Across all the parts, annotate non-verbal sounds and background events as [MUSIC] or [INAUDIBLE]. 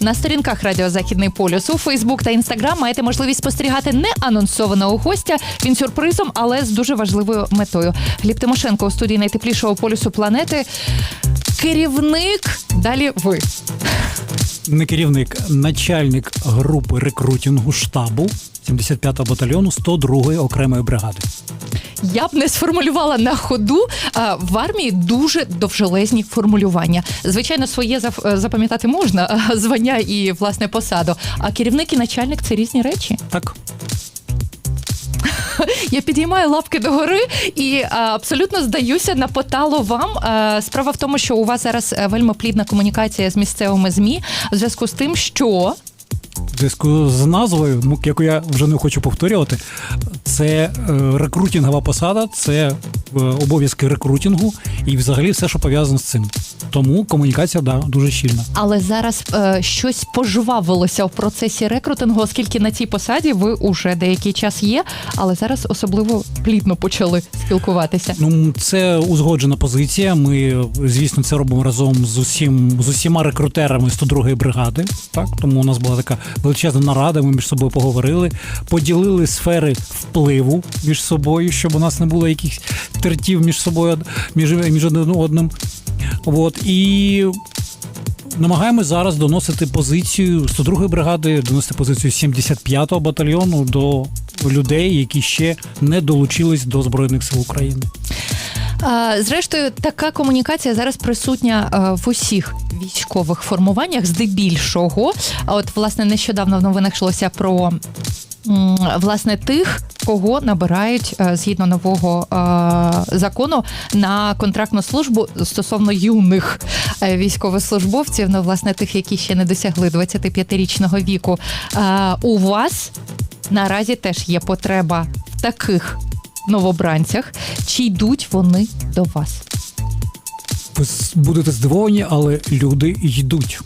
На сторінках Радіо Західний полюс у Фейсбук та Інстаграм маєте можливість спостерігати не анонсованого гостя. Він сюрпризом, але з дуже важливою метою. Гліб Тимошенко у студії найтеплішого полюсу планети. Керівник. Далі ви. не керівник, начальник групи рекрутингу штабу 75-го батальйону 102-ї окремої бригади. Я б не сформулювала на ходу. В армії дуже довжелезні формулювання. Звичайно, своє е, запам'ятати можна, звання і власне посаду. А керівник і начальник це різні речі. Так, [LAUGHS] Я підіймаю лапки догори і а, абсолютно здаюся на поталу вам. А, Справа в тому, що у вас зараз е, вельми плідна комунікація з місцевими змі в зв'язку з тим, що в зв'язку з назвою, ну, яку я вже не хочу повторювати, це е, рекрутингова посада, це е, обов'язки рекрутингу і взагалі все, що пов'язано з цим. Тому комунікація да, дуже щільна. але зараз е, щось пожвавилося в процесі рекрутингу, оскільки на цій посаді ви уже деякий час є, але зараз особливо плідно почали спілкуватися. Ну, це узгоджена позиція. Ми, звісно, це робимо разом з усім з усіма рекрутерами 102-ї бригади. Так, тому у нас була така величезна нарада. Ми між собою поговорили, поділили сфери впливу між собою, щоб у нас не було якихось тертів між собою між, між одним. От і. Намагаємось зараз доносити позицію 102-ї бригади, доносити позицію 75-го батальйону до людей, які ще не долучились до Збройних сил України. Зрештою, така комунікація зараз присутня в усіх військових формуваннях, здебільшого. От власне нещодавно в новинах йшлося про власне тих, кого набирають е, згідно нового е, закону на контрактну службу стосовно юних е, військовослужбовців, ну власне тих, які ще не досягли 25-річного віку. У вас наразі теж є потреба в таких новобранцях. Чи йдуть вони до вас? Ви будете здивовані, але люди йдуть.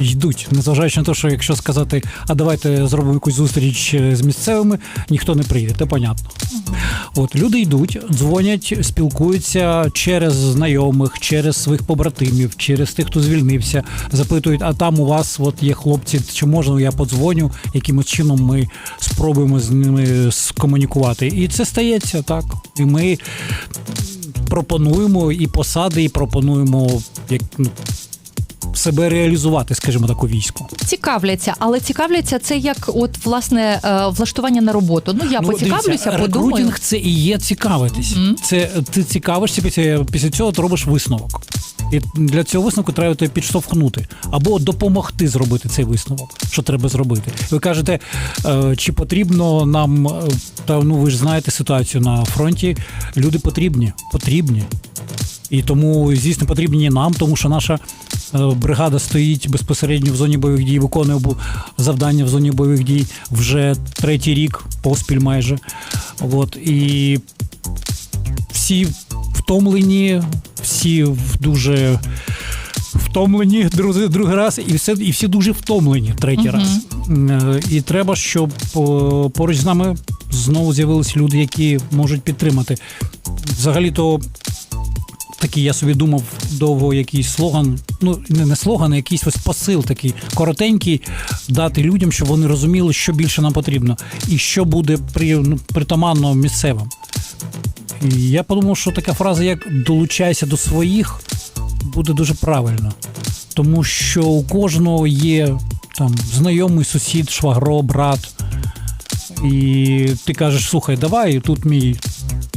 Йдуть, незважаючи на те, що якщо сказати, а давайте зробимо якусь зустріч е, з місцевими, ніхто не прийде, це понятно. От люди йдуть, дзвонять, спілкуються через знайомих, через своїх побратимів, через тих, хто звільнився, запитують, а там у вас от є хлопці, чи можна я подзвоню, якимось чином ми спробуємо з ними скомунікувати. І це стається так. І ми пропонуємо і посади, і пропонуємо як ну, себе реалізувати, скажімо так, у війську. Цікавляться, але цікавляться це як от власне е, влаштування на роботу. Ну я Ну, поцікавлюся, дивіться, подумаю. Рекрутинг це і є цікавитись. Мгм. Це ти цікавишся після, після цього ти робиш висновок. І для цього висновку треба тебе підштовхнути або допомогти зробити цей висновок, що треба зробити. Ви кажете, е, чи потрібно нам, е, та ну ви ж знаєте ситуацію на фронті. Люди потрібні, потрібні. І тому, звісно, потрібні нам, тому що наша е, бригада стоїть безпосередньо в зоні бойових дій, виконує завдання в зоні бойових дій вже третій рік поспіль майже. От, і всі втомлені, всі в- дуже втомлені другий, другий раз, і все, і всі дуже втомлені третій Мгм. раз. Е, І треба, щоб поруч з нами знову з'явилися люди, які можуть підтримати. Взагалі-то такий, я собі думав довго якийсь слоган. Ну, не, не слоган, а якийсь ось посил такий коротенький, дати людям, щоб вони розуміли, що більше нам потрібно, і що буде при, ну, притаманно місцевим. Я подумав, що така фраза, як долучайся до своїх, буде дуже правильно. Тому що у кожного є там знайомий сусід, швагро, брат. І ти кажеш, слухай, давай, тут мій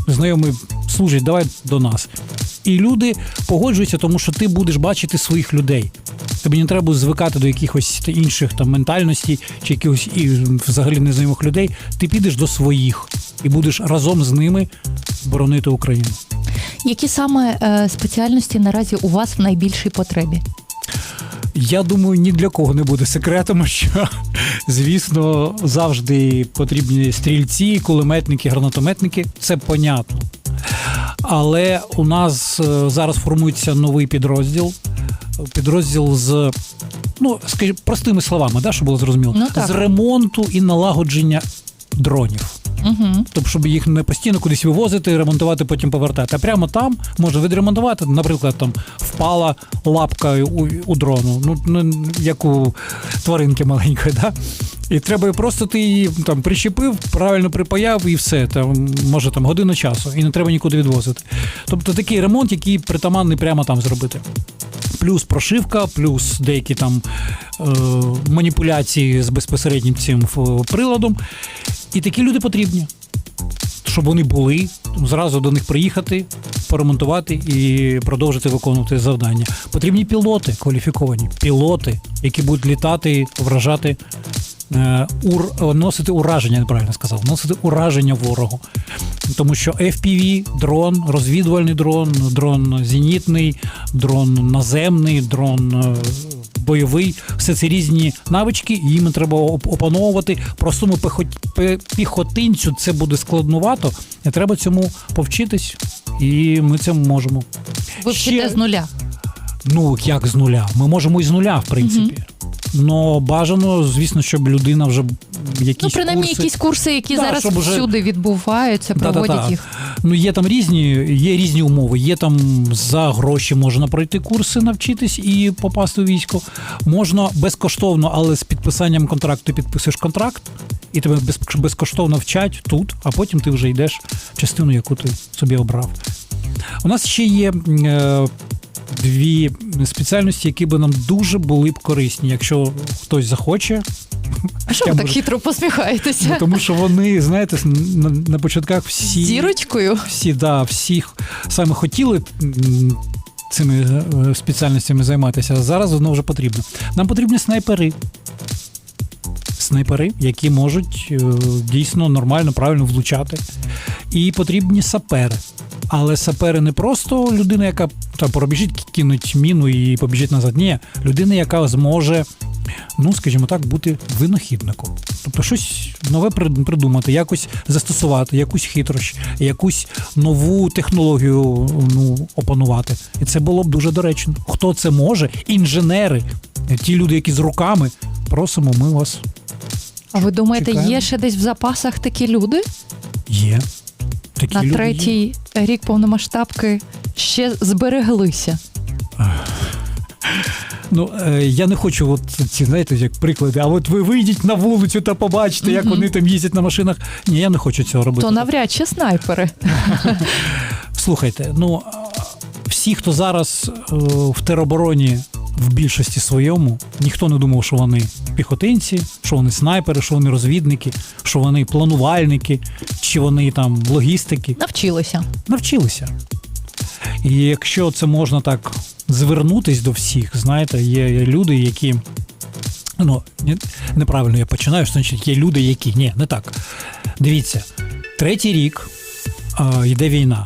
знайомий служить, давай до нас. І люди погоджуються, тому що ти будеш бачити своїх людей. Тобі не треба звикати до якихось інших там ментальностей чи якихось і взагалі незнайомих людей. Ти підеш до своїх і будеш разом з ними боронити Україну. Які саме е, спеціальності наразі у вас в найбільшій потребі? Я думаю, ні для кого не буде секретом, [LAUGHS] що звісно завжди потрібні стрільці, кулеметники, гранатометники. Це понятно. Але у нас е, зараз формується новий підрозділ. Підрозділ з, ну скажімо, простими словами, да, щоб було зрозуміло, Ну, з ремонту і налагодження дронів. Угу. Тобто, щоб їх не постійно кудись вивозити, ремонтувати, потім повертати. А прямо там можна відремонтувати. Наприклад, там впала лапка у, у дрону, ну, ну як у тваринки маленької, да? І треба просто ти її там прищепив, правильно припаяв і все. Там може там годину часу, і не треба нікуди відвозити. Тобто такий ремонт, який притаманний прямо там зробити. Плюс прошивка, плюс деякі там е, маніпуляції з безпосереднім цим приладом. І такі люди потрібні. Щоб вони були, зразу до них приїхати, поремонтувати і продовжити виконувати завдання. Потрібні пілоти кваліфіковані, пілоти, які будуть літати, вражати, е, ур, носити ураження, неправильно сказав, носити ураження ворогу. Тому що FPV, дрон, розвідувальний дрон, дрон зенітний, дрон наземний, дрон е, бойовий все це різні навички, їм треба опановувати. Простому піхотинцю це буде складнувато, і треба цьому повчитись, і ми це можемо. Ви Ще- з нуля. Ну як з нуля? Ми можемо і з нуля, в принципі. Но бажано, звісно, щоб людина вже якісь Ну, принаймні, курси... якісь курси, які Да, зараз всюди відбуваються, проводять Да-да-да. їх. Ну, є там різні, є різні умови. Є там за гроші можна пройти курси, навчитись і попасти у військо. Можна безкоштовно, але з підписанням контракту ти підписуєш контракт, і тебе безкоштовно вчать тут, а потім ти вже йдеш в частину, яку ти собі обрав. У нас ще є. Е, Дві спеціальності, які би нам дуже були б корисні, якщо хтось захоче, А що ви так хитро ну, посміхаєтеся? тому що вони, знаєте, на, на початках всі Зірочкою? всі, да, всі саме хотіли цими е, спеціальностями займатися, а зараз воно вже потрібно. Нам потрібні снайпери. Снайпери, які можуть е, дійсно нормально, правильно влучати. І потрібні сапери. Але сапери не просто людина, яка там пробіжить, кинуть міну і побіжить назад. Ні, людина, яка зможе, ну скажімо так, бути винахідником. Тобто щось нове прид- придумати, якось застосувати, якусь хитрощ, якусь нову технологію ну, опанувати. І це було б дуже доречно. Хто це може? Інженери, ті люди, які з руками, просимо, ми вас А ви думаєте, Чекаємо. є ще десь в запасах такі люди? є. Такі На люди є. третій рік повномасштабки ще збереглися. Ну е, я не хочу, от ці знаєте, як приклади. А от ви вийдіть на вулицю та побачите, як вони там їздять на машинах. Ні, я не хочу цього робити. То навряд чи снайпери. [LAUGHS] Слухайте, ну всі, хто зараз е, в теробороні в більшості своєму, ніхто не думав, що вони піхотинці, що вони снайпери, що вони розвідники, що вони планувальники, чи вони там логістики. Навчилися. Навчилися. І якщо це можна так звернутись до всіх, знаєте, є, люди, які. Ну, неправильно я починаю, що значить є люди, які. Ні, не так. Дивіться, третій рік а, йде війна.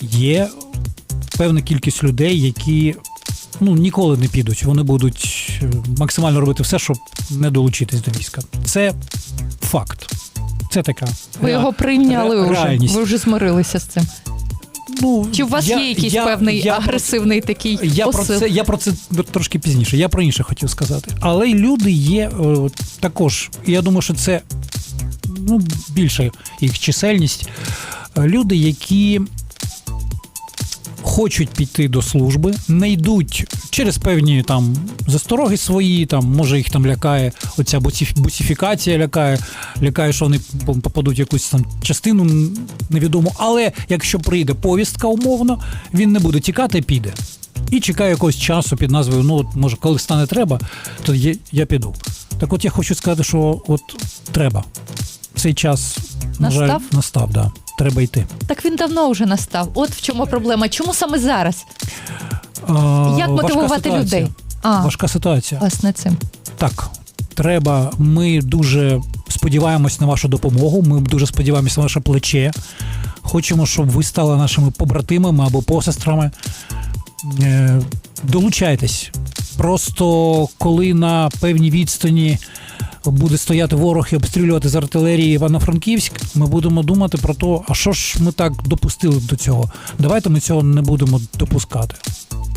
Є певна кількість людей, які ну, ніколи не підуть. Вони будуть е, максимально робити все, щоб не долучитись до війська. Це факт. Це така. Ви його прийняли ре- вже. Ви вже змирилися з цим. Ну, Чи у вас я- є якийсь я- певний я агресивний такий я про це я про це трошки пізніше. Я про інше хотів сказати. Але й люди є е, також. Я думаю, що це ну, більша їх чисельність. Е, Люди, які хочуть піти до служби, не йдуть через певні там застороги свої, там може їх там лякає оця буциф- лякає, лякає, що вони попадуть в якусь там частину невідому. Але якщо прийде повістка умовно, він не буде тікати, піде. І чекає якогось часу під назвою, ну от може, коли стане треба, то я, я піду. Так от я хочу сказати, що от треба. Цей час на жаль, Настав? настав, да. Треба йти. Так він давно вже настав. От в чому проблема. Чому саме зараз? А, Як мотивувати ситуація. людей? А, Важка ситуація. власне цим. Так, треба. Ми дуже сподіваємось на вашу допомогу. Ми дуже сподіваємось на ваше плече. Хочемо, щоб ви стали нашими побратимами або посестрами. Е, Долучайтесь. Просто коли на певній відстані буде стояти ворог і обстрілювати з артилерії Івано-Франківськ, ми будемо думати про те, а що ж ми так допустили до цього. Давайте ми цього не будемо допускати.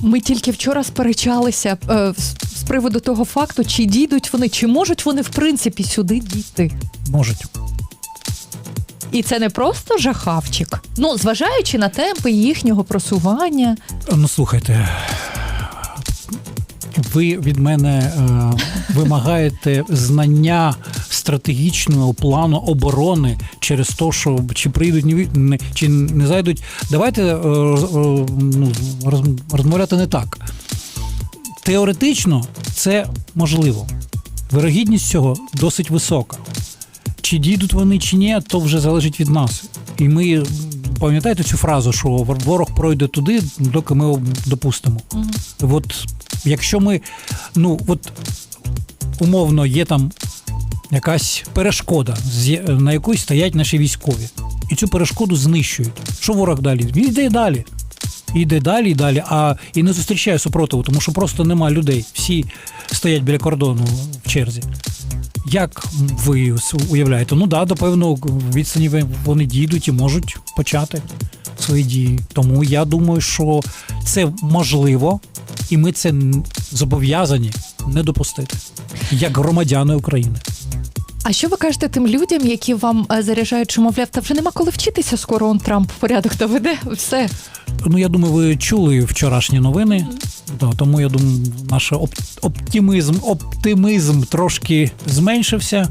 Ми тільки вчора сперечалися е, з- з приводу того факту, чи дійдуть вони, чи можуть вони в принципі сюди дійти. Можуть. І це не просто жахавчик. Ну, зважаючи на темпи їхнього просування. Ну слухайте. Ви від мене е, вимагаєте знання стратегічного плану оборони через те, що чи прийдуть не чи не зайдуть. Давайте е, е, ну, роз- розмовляти не так. Теоретично це можливо. Вирогідність цього досить висока. Чи дійдуть вони чи ні, то вже залежить від нас. І ми пам'ятаєте цю фразу, що ворог пройде туди, доки ми його допустимо. От якщо ми, ну от умовно, є там якась перешкода, на якій стоять наші військові, і цю перешкоду знищують. Що ворог далі? Він йде далі. Йде далі і далі, а і не зустрічає супротиву, тому що просто нема людей. Всі стоять біля кордону в черзі. Як ви уявляєте? Ну да, до певного відстані вони дійдуть і можуть почати свої дії. Тому я думаю, що це можливо, і ми це зобов'язані не допустити як громадяни України. А що ви кажете тим людям, які вам е, заряджають, що мовляв, та вже нема коли вчитися, скоро он Трамп порядок доведе, [LAUGHS] все. Ну я думаю, ви чули вчорашні новини. Да, тому я думаю, наш оп- оптимізм, оптимізм трошки зменшився.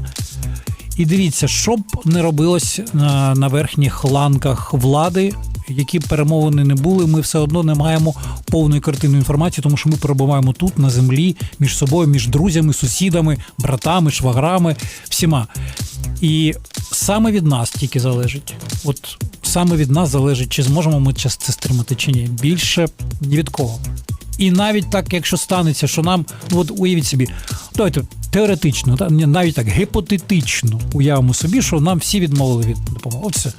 І дивіться, що б не робилось на, на верхніх ланках влади, які б перемовини не були, ми все одно не маємо повної картини інформації, тому що ми перебуваємо тут, на землі, між собою, між друзями, сусідами, братами, шваграми, всіма. І саме від нас тільки залежить. От саме від нас залежить, чи зможемо ми час це стримати, чи ні. Більше ні від кого. І навіть так, якщо станеться, що нам, ну от уявіть собі, давайте теоретично, та, навіть так гіпотетично уявимо собі, що нам всі відмовили від допомоги. Все.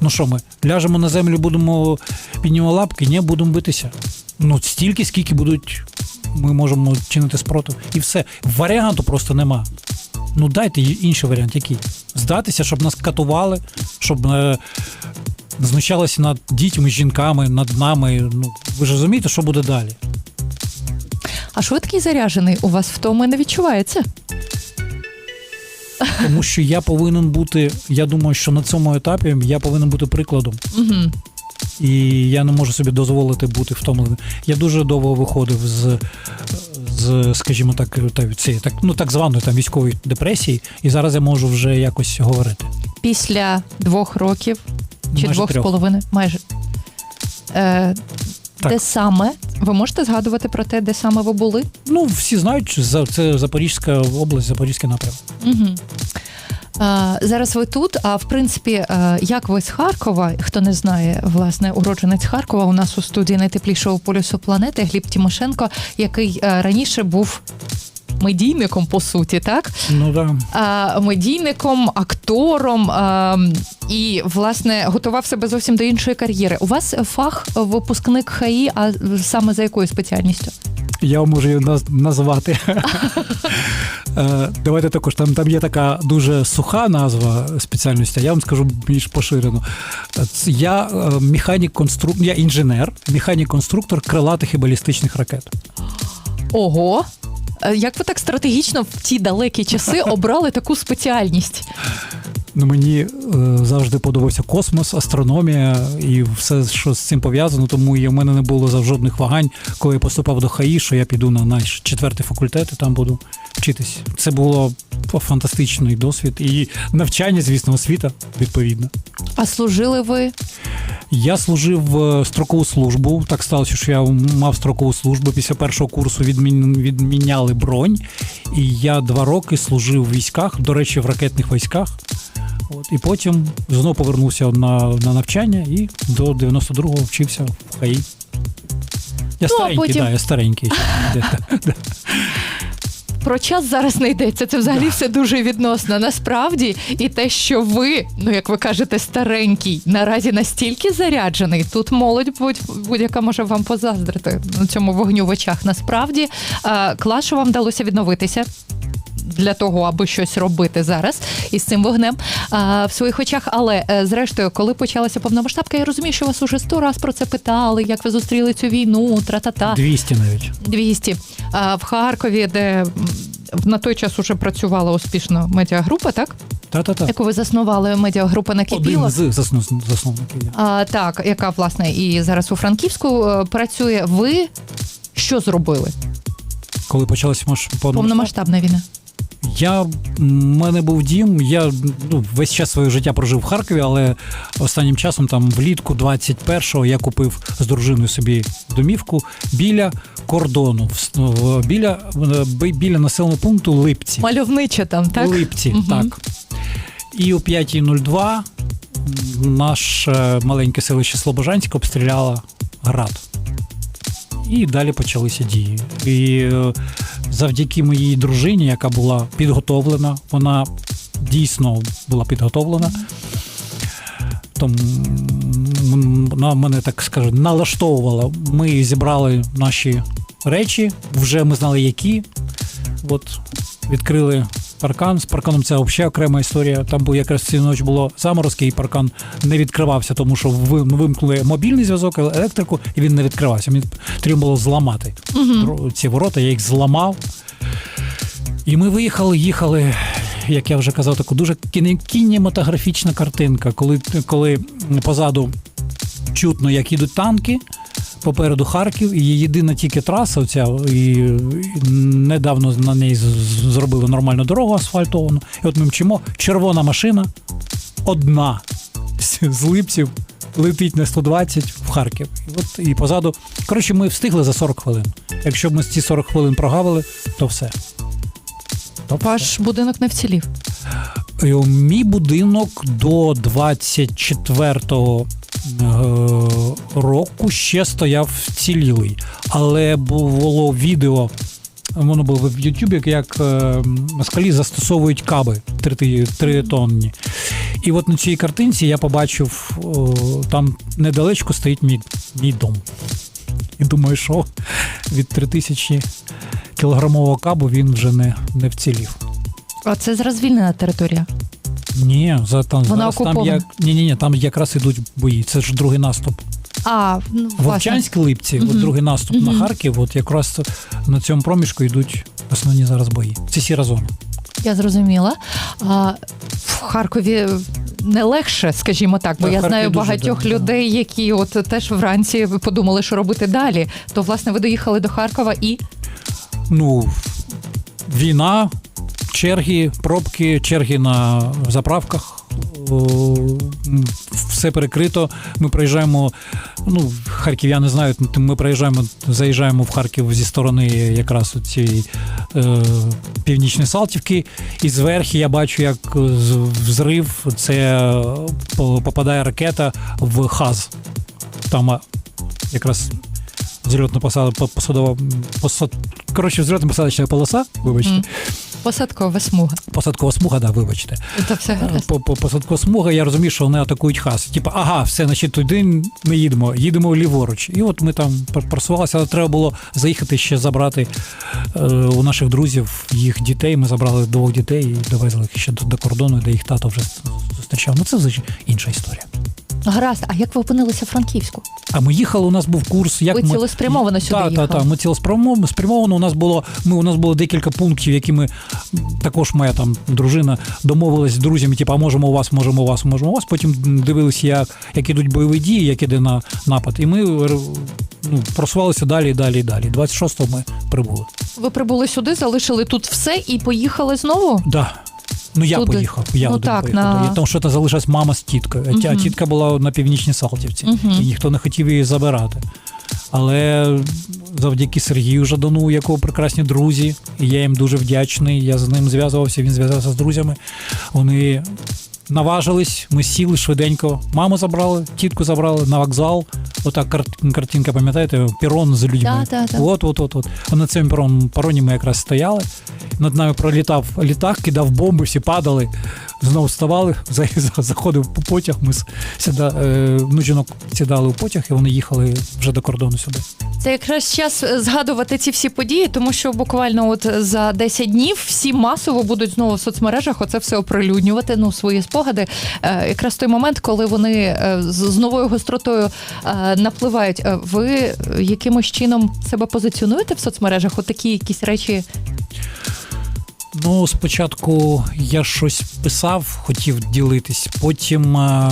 Ну що ми ляжемо на землю, будемо піднімати лапки, ні, будемо битися. Ну стільки, скільки будуть, ми можемо чинити спротив. І все. Варіанту просто нема. Ну дайте інший варіант, який? Здатися, щоб нас катували, щоб е, знущалися над дітьми, жінками, над нами. Ну ви ж розумієте, що буде далі? А що ви такий заряджений? У вас втоми не відчувається? Тому що я повинен бути. Я думаю, що на цьому етапі я повинен бути прикладом. Угу. І я не можу собі дозволити бути втомленим. Я дуже довго виходив з, з скажімо так, та- цієї так, ну так званої там військової депресії, і зараз я можу вже якось говорити. Після двох років чи Майже двох трьох. з половиною, майже. Е, Так. де саме? Ви можете згадувати про те, де саме ви були? Ну, всі знають, що це Запорізька область, Запорізький напрямок. Угу. Зараз ви тут. А в принципі, як ви з Харкова, хто не знає, власне, уродженець Харкова у нас у студії найтеплішого полюсу планети Гліб Тимошенко, який раніше був медійником, по суті, так? Ну да. а, медійником, актором а, і, власне, готував себе зовсім до іншої кар'єри. У вас фах випускник ХАІ, а саме за якою спеціальністю? Я можу її наз- назвати. Е, Давайте також там, там є така дуже суха назва спеціальності, а я вам скажу більш поширено. Я е, механік конструктор, я інженер, механік-конструктор крилатих і балістичних ракет. Ого! Е, Як ви так стратегічно в ті далекі часи обрали таку спеціальність? Ну, мені е, завжди подобався космос, астрономія і все, що з цим пов'язано. Тому і в мене не було жодних вагань, коли я поступав до ХАІ, що я піду на наш четвертий факультет і там буду вчитись. Це було фантастичний досвід і навчання, звісно, освіта відповідно. А служили ви? Я служив е, строкову службу. Так сталося, що я мав строкову службу. Після першого курсу відмін... відміняли бронь, і я два роки служив в військах, до речі, в ракетних військах. От, і потім знову повернувся на, на навчання і до 92-го вчився в ХАІ. Я Ну, старенький, потім- да, я старенький. [LAUGHS] Про час зараз не йдеться. Це взагалі все дуже відносно. Насправді, і те, що ви, ну як ви кажете, старенький, наразі настільки заряджений. Тут молодь будь, будь-яка може вам позаздрити на цьому вогню в очах. Насправді, е, клас, що вам вдалося відновитися. Для того, аби щось робити зараз із цим вогнем а, в своїх очах. Але е, зрештою, коли почалася повномасштабка, я розумію, що вас уже сто раз про це питали, як ви зустріли цю війну, тра-та-та. 200 навіть. 200. А в Харкові, де на той час уже працювала успішно медіагрупа, так? Та-та-та. яку ви заснували медіагрупа накипіло. Один з заснов- засновників. А, так, яка власне і зараз у Франківську е, працює. Ви що зробили? Коли почалася. Повномасштабна війна. Я в мене був дім. Я ну, весь час своє життя прожив в Харкові, але останнім часом, там влітку 21-го, я купив з дружиною собі домівку біля кордону, біля, е, біля населеного пункту Липці. Мальовниче там, так? Липці, Мгм. так. І о 5.02 наше маленьке селище Слобожанське обстріляло град. І далі почалися дії. І е, завдяки моїй дружині, яка була підготовлена, вона дійсно була підготовлена. Тому вона мене так скажу, налаштовувала. Ми зібрали наші речі, вже ми знали, які. От відкрили паркан. З парканом це взагалі окрема історія. Там був якраз цю ніч було заморозки, і паркан не відкривався, тому що ви- вимкнули мобільний зв'язок, електрику, і він не відкривався. Мені потрібно було зламати Дро- ці ворота, я їх зламав. І ми виїхали, їхали. Як я вже казав, таку дуже кінематографічна картинка, коли, коли позаду чутно, як їдуть танки, попереду Харків, і єдина тільки траса, оця, і, недавно на неї зробили нормальну дорогу асфальтовану. І от ми мчимо, червона машина, одна з, липців, летить на 120 в Харків. І, от, і позаду. Коротше, ми встигли за 40 хвилин. Якщо б ми ці 40 хвилин прогавили, то все. То все. Ваш будинок не вцілів. Мій будинок до 24-го е, року ще стояв вцілілий, але було відео. Воно було в Ютубі, як е, москалі застосовують каби три- тритонні. І от на цій картинці я побачив, там недалечко стоїть мій, мій дом. І думаю, що від 3000 кілограмового кабу він вже не, не вцілів. А це зараз звільнена територія. Ні, за там Вона зараз там як ні, ні, ні, там якраз ідуть бої. Це ж другий наступ. А, ну. Вовчанськ липці, Мгм. от другий наступ Мгм. на Харків. От якраз на цьому проміжку йдуть основні зараз бої. Це сіра зона. Я зрозуміла. А, в Харкові не легше, скажімо так, бо Так, я Харків знаю дуже, багатьох да, да. людей, які от теж вранці подумали, що робити далі. То власне ви доїхали до Харкова і Ну війна, черги, пробки, черги на заправках. Все перекрито. Ми приїжджаємо. Ну, харків'яни знають, ми приїжджаємо, заїжджаємо в Харків зі сторони якраз цієї е, північної Салтівки. І зверху я бачу, як взрив це попадає ракета в хаз. Там якраз зльотно посадова посад... Коротше, зльотно посадочна полоса, вибачте, Мгм. Посадкова смуга. посадкова смуга, да, вибачте. Це все по посадкова смуга, я розумію, що вони атакують хас. Типа, ага, все, значить, туди не їдемо, їдемо ліворуч. І от ми там пр- просувалися, але треба було заїхати ще забрати е, у наших друзів їх дітей. Ми забрали двох дітей і довезли їх ще до, до кордону, де їх тато вже зустрічав. Ну це інша історія. Гаразд, а як ви опинилися в Франківську? А ми їхали, у нас був курс. Як Ви ми... цілеспрямовано сюди Так, так, їхали? так. Ми цілеспрямовано. У нас було ми у нас було декілька пунктів, які ми також моя там дружина домовилась з друзями. Типу, а можемо у вас, можемо у вас, можемо у вас. Потім дивилися, як, як ідуть бойові дії, як іде на напад. І ми ну, просувалися далі, далі, далі. 26-го ми прибули. Ви прибули сюди, залишили тут все і поїхали знову? Да. Ну я Туди. поїхав. Я Ну, один так, поїхав. на- Тому що там залишилась мама з тіткою. Ті- А тітка була на північній Салтівці, Мгм. і ніхто не хотів її забирати. Але завдяки Сергію Жадану, у якого прекрасні друзі, і я їм дуже вдячний. Я з ним зв'язувався, він зв'язався з друзями. Вони наважились, ми сіли швиденько. Маму забрали, тітку забрали на вокзал. Отак картинка, пам'ятаєте, перон з людьми. Да, да, да. От, от, от, от. На цьому перон, пероні ми якраз стояли. Над нами пролітав літак, кидав бомби, всі падали. Знову вставали, [LAUGHS] за- за- заходив по потяг. Ми сіда, е, ну, жінок сідали у потяг, і вони їхали вже до кордону сюди. Це якраз час згадувати ці всі події, тому що буквально от за 10 днів всі масово будуть знову в соцмережах оце все оприлюднювати, ну свої спогади. Е, якраз той момент, коли вони е, з, новою гостротою напливають. Ви якимось чином себе позиціонуєте в соцмережах? От такі якісь речі Ну, спочатку я щось писав, хотів ділитись, потім. е,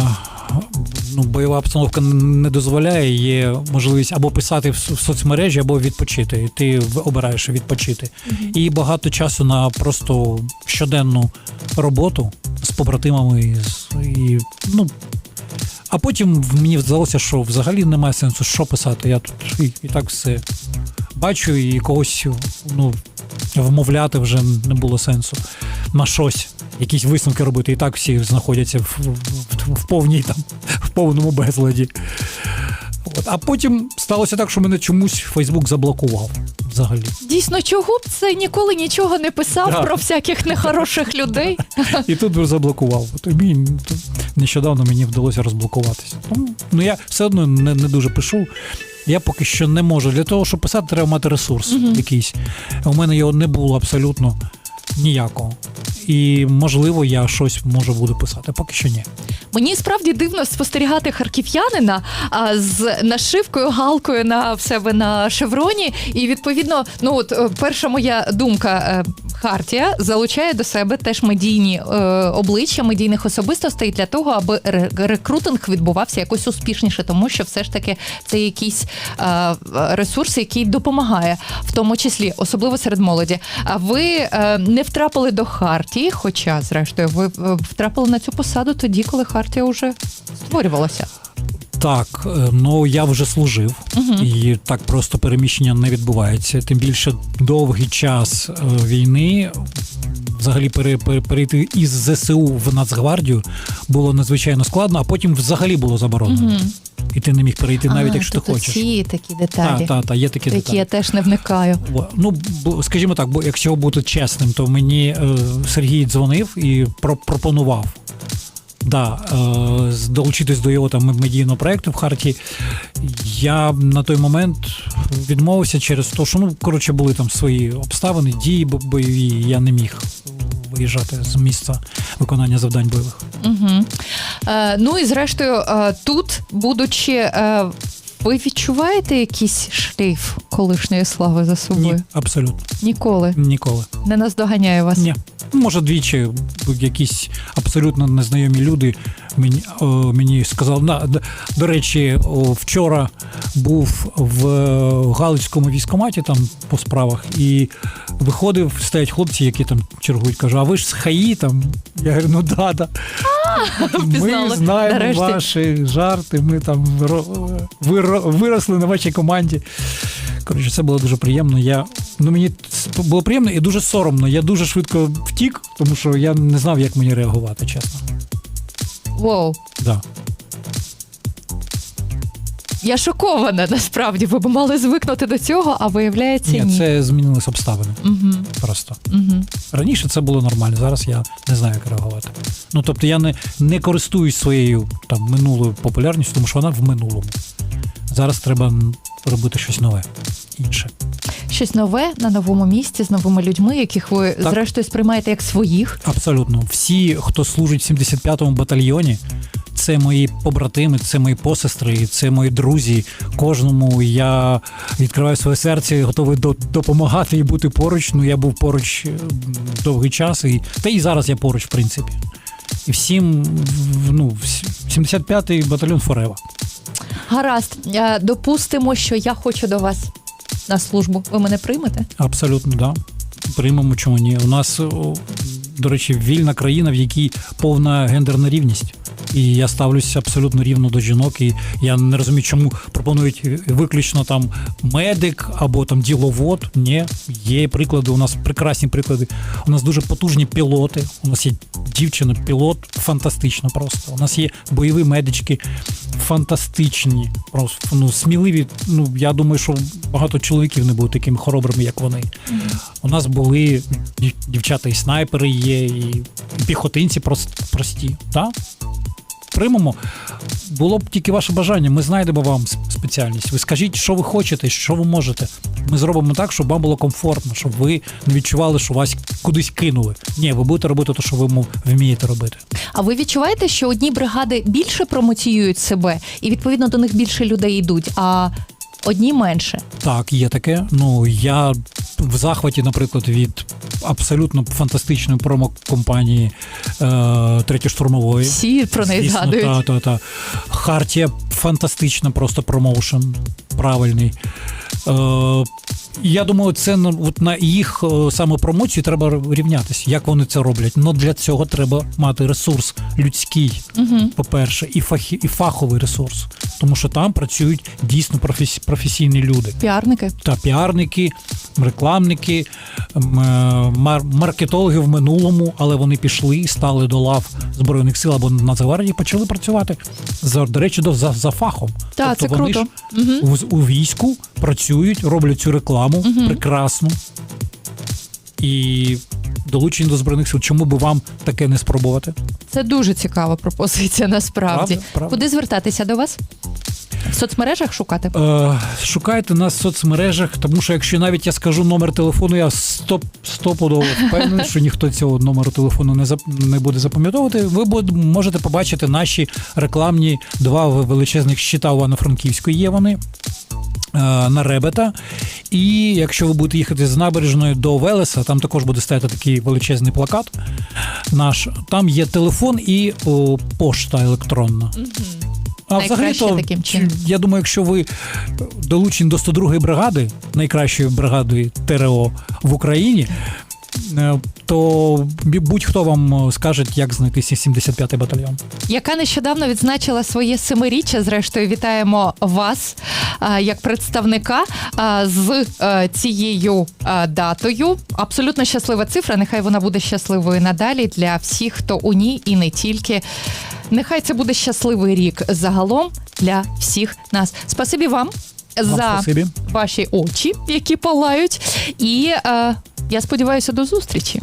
Ну, бойова обстановка не дозволяє, є можливість або писати в соцмережі, або відпочити. І ти обираєш відпочити. І багато часу на просто щоденну роботу з побратимами. І, і, ну, а потім мені здалося, що взагалі немає сенсу, що писати. Я тут і, і так все бачу, і когось ну, вмовляти вже не було сенсу на щось, якісь висновки робити. І так всі знаходяться в, в, в повній там, [LAUGHS] в повному безладі. От. А потім сталося так, що мене чомусь Фейсбук заблокував взагалі. Дійсно, чого б це ніколи нічого не писав Так. про всяких нехороших людей? І тут заблокував. От і мені тут нещодавно мені вдалося розблокуватися. Тому, ну я все одно не, не дуже пишу. Я поки що не можу. Для того, щоб писати, треба мати ресурс Мгм. якийсь. У мене його не було абсолютно ніякого. І можливо, я щось можу буду писати. Поки що ні. Мені справді дивно спостерігати харків'янина а, з нашивкою, галкою на в себе на шевроні. І відповідно, ну от е, перша моя думка. Хартія залучає до себе теж медійні е, обличчя медійних особистостей для того, аби ре- рекрутинг відбувався якось успішніше, тому що все ж таки це якийсь е, ресурс, який допомагає, в тому числі, особливо серед молоді. А ви е, не втрапили до Хартії, хоча, зрештою, ви е, втрапили на цю посаду тоді, коли Хартія вже створювалася. Так, е, ну я вже служив, Мгм. і так просто переміщення не відбувається. Тим більше довгий час е, війни. Взагалі пере- пере- перейти із ЗСУ в Нацгвардію було надзвичайно складно, а потім взагалі було заборонено. Мгм. І ти не міг перейти навіть А, якщо ти хочеш. Ці такі деталі, Так, так, так, є такі в які я теж не вникаю. Ну, скажімо так, бо якщо бути чесним, то мені е, Сергій дзвонив і пропонував. Да, е, долучитись до його там медійного проекту в Харті. Я на той момент відмовився через те, що ну коротше були там свої обставини, дії бо- бойові. Я не міг виїжджати з місця виконання завдань бойових. Угу. Е, ну і зрештою, е, тут, будучи, е, ви відчуваєте якийсь шлейф колишньої слави за собою? Ні, абсолютно Ніколи ніколи. не наздоганяє вас. Ні. Може, двічі якісь абсолютно незнайомі люди мені, о, мені сказали. На, до, речі, о, вчора був в е, Галицькому військкоматі там по справах, і виходив, стоять хлопці, які там чергують, кажу, а ви ж з ХАІ там? Я говорю, ну да, да. [LAUGHS] Ми знаємо нарешті. ваші жарти, ми там виро- виро- виросли на вашій команді. Коротше, це було дуже приємно. Я, ну, мені було приємно і дуже соромно. Я дуже швидко втік, тому що я не знав, як мені реагувати, чесно. Воу. Да. Я шокована насправді. Ви б мали звикнути до цього, а виявляється ні. Ні, це змінились обставини Угу. просто. Угу. Раніше це було нормально, зараз я не знаю, як реагувати. Ну тобто я не, не користуюсь своєю там минулою популярністю, тому що вона в минулому. Зараз треба робити щось нове, інше. Щось нове на новому місці з новими людьми, яких ви Так. зрештою сприймаєте як своїх. Абсолютно. Всі, хто служить в 75-му батальйоні, це мої побратими, це мої посестри, це мої друзі. Кожному я відкриваю своє серце, готовий до, допомагати і бути поруч. Ну я був поруч е, довгий час, і та і зараз я поруч, в принципі. І всім, ну, 75-й батальйон Форева. Гаразд, Е, допустимо, що я хочу до вас на службу. Ви мене приймете? Абсолютно, да. Приймемо, чому ні. У нас, до речі, вільна країна, в якій повна гендерна рівність. І я ставлюся абсолютно рівно до жінок. І я не розумію, чому пропонують виключно там медик або там діловод. Ні, є приклади. У нас прекрасні приклади. У нас дуже потужні пілоти. У нас є дівчина, пілот, фантастично просто. У нас є бойові медички, фантастичні, просто ну сміливі. Ну я думаю, що багато чоловіків не будуть такими хоробрими, як вони. У нас були дівчата і снайпери є, і піхотинці прост- прості. Так? Приймемо. Було б тільки ваше бажання, ми знайдемо вам спеціальність. Ви скажіть, що ви хочете, що ви можете. Ми зробимо так, щоб вам було комфортно, щоб ви не відчували, що вас кудись кинули. Ні, ви будете робити те, що ви вмієте робити. А ви відчуваєте, що одні бригади більше промоціюють себе, і відповідно до них більше людей йдуть, а одні менше? Так, є таке. Ну я в захваті, наприклад, від абсолютно фантастичної промокомпанії е, третьоштурмової. Всі про неї Звісно, згадують. Та, та, та. Хартія фантастична, просто промоушен правильний. Е, я думаю, це ну, от на їх е, саме промоцію треба рівнятися. Як вони це роблять? Ну для цього треба мати ресурс людський, Угу. по-перше, і, фахі, і фаховий ресурс. Тому що там працюють дійсно професі, професійні люди. Піарники. Та піарники, рекламники, е, мар- маркетологи в минулому, але вони пішли і стали до лав збройних сил або Нацгвардії, почали працювати за до речі, до за, за фахом. Так, тобто це вони круто. ж Угу. в, у війську працюють, роблять цю рекламу прекрасну і долучені до збройних сил. Чому би вам таке не спробувати? Це дуже цікава пропозиція, насправді. Правда, правда. Куди звертатися до вас? В соцмережах шукати? Е, шукайте нас в соцмережах, тому що якщо навіть я скажу номер телефону, я стоп стопудово впевнений, що ніхто цього номеру телефону не зап- не буде запам'ятовувати. Ви буде- можете побачити наші рекламні два величезних щита у Івано-Франківську. Є вони. е, На Ребета, і якщо ви будете їхати з набережної до Велеса, там також буде стояти такий величезний плакат. Наш там є телефон і о, пошта електронна. А взагалі-то, я думаю, якщо ви долучені до 102-ї бригади, найкращої бригади ТРО в Україні, то будь-хто вам скаже, як знайти 75-й батальйон. яка нещодавно відзначила своє семиріччя. Зрештою, вітаємо вас як представника з е, цією датою. Абсолютно щаслива цифра. Нехай вона буде щасливою надалі для всіх, хто у ній і не тільки. Нехай це буде щасливий рік загалом для всіх нас. Спасибі вам. Вам За спасибі. ваші очі, які палають, і е, я сподіваюся до зустрічі.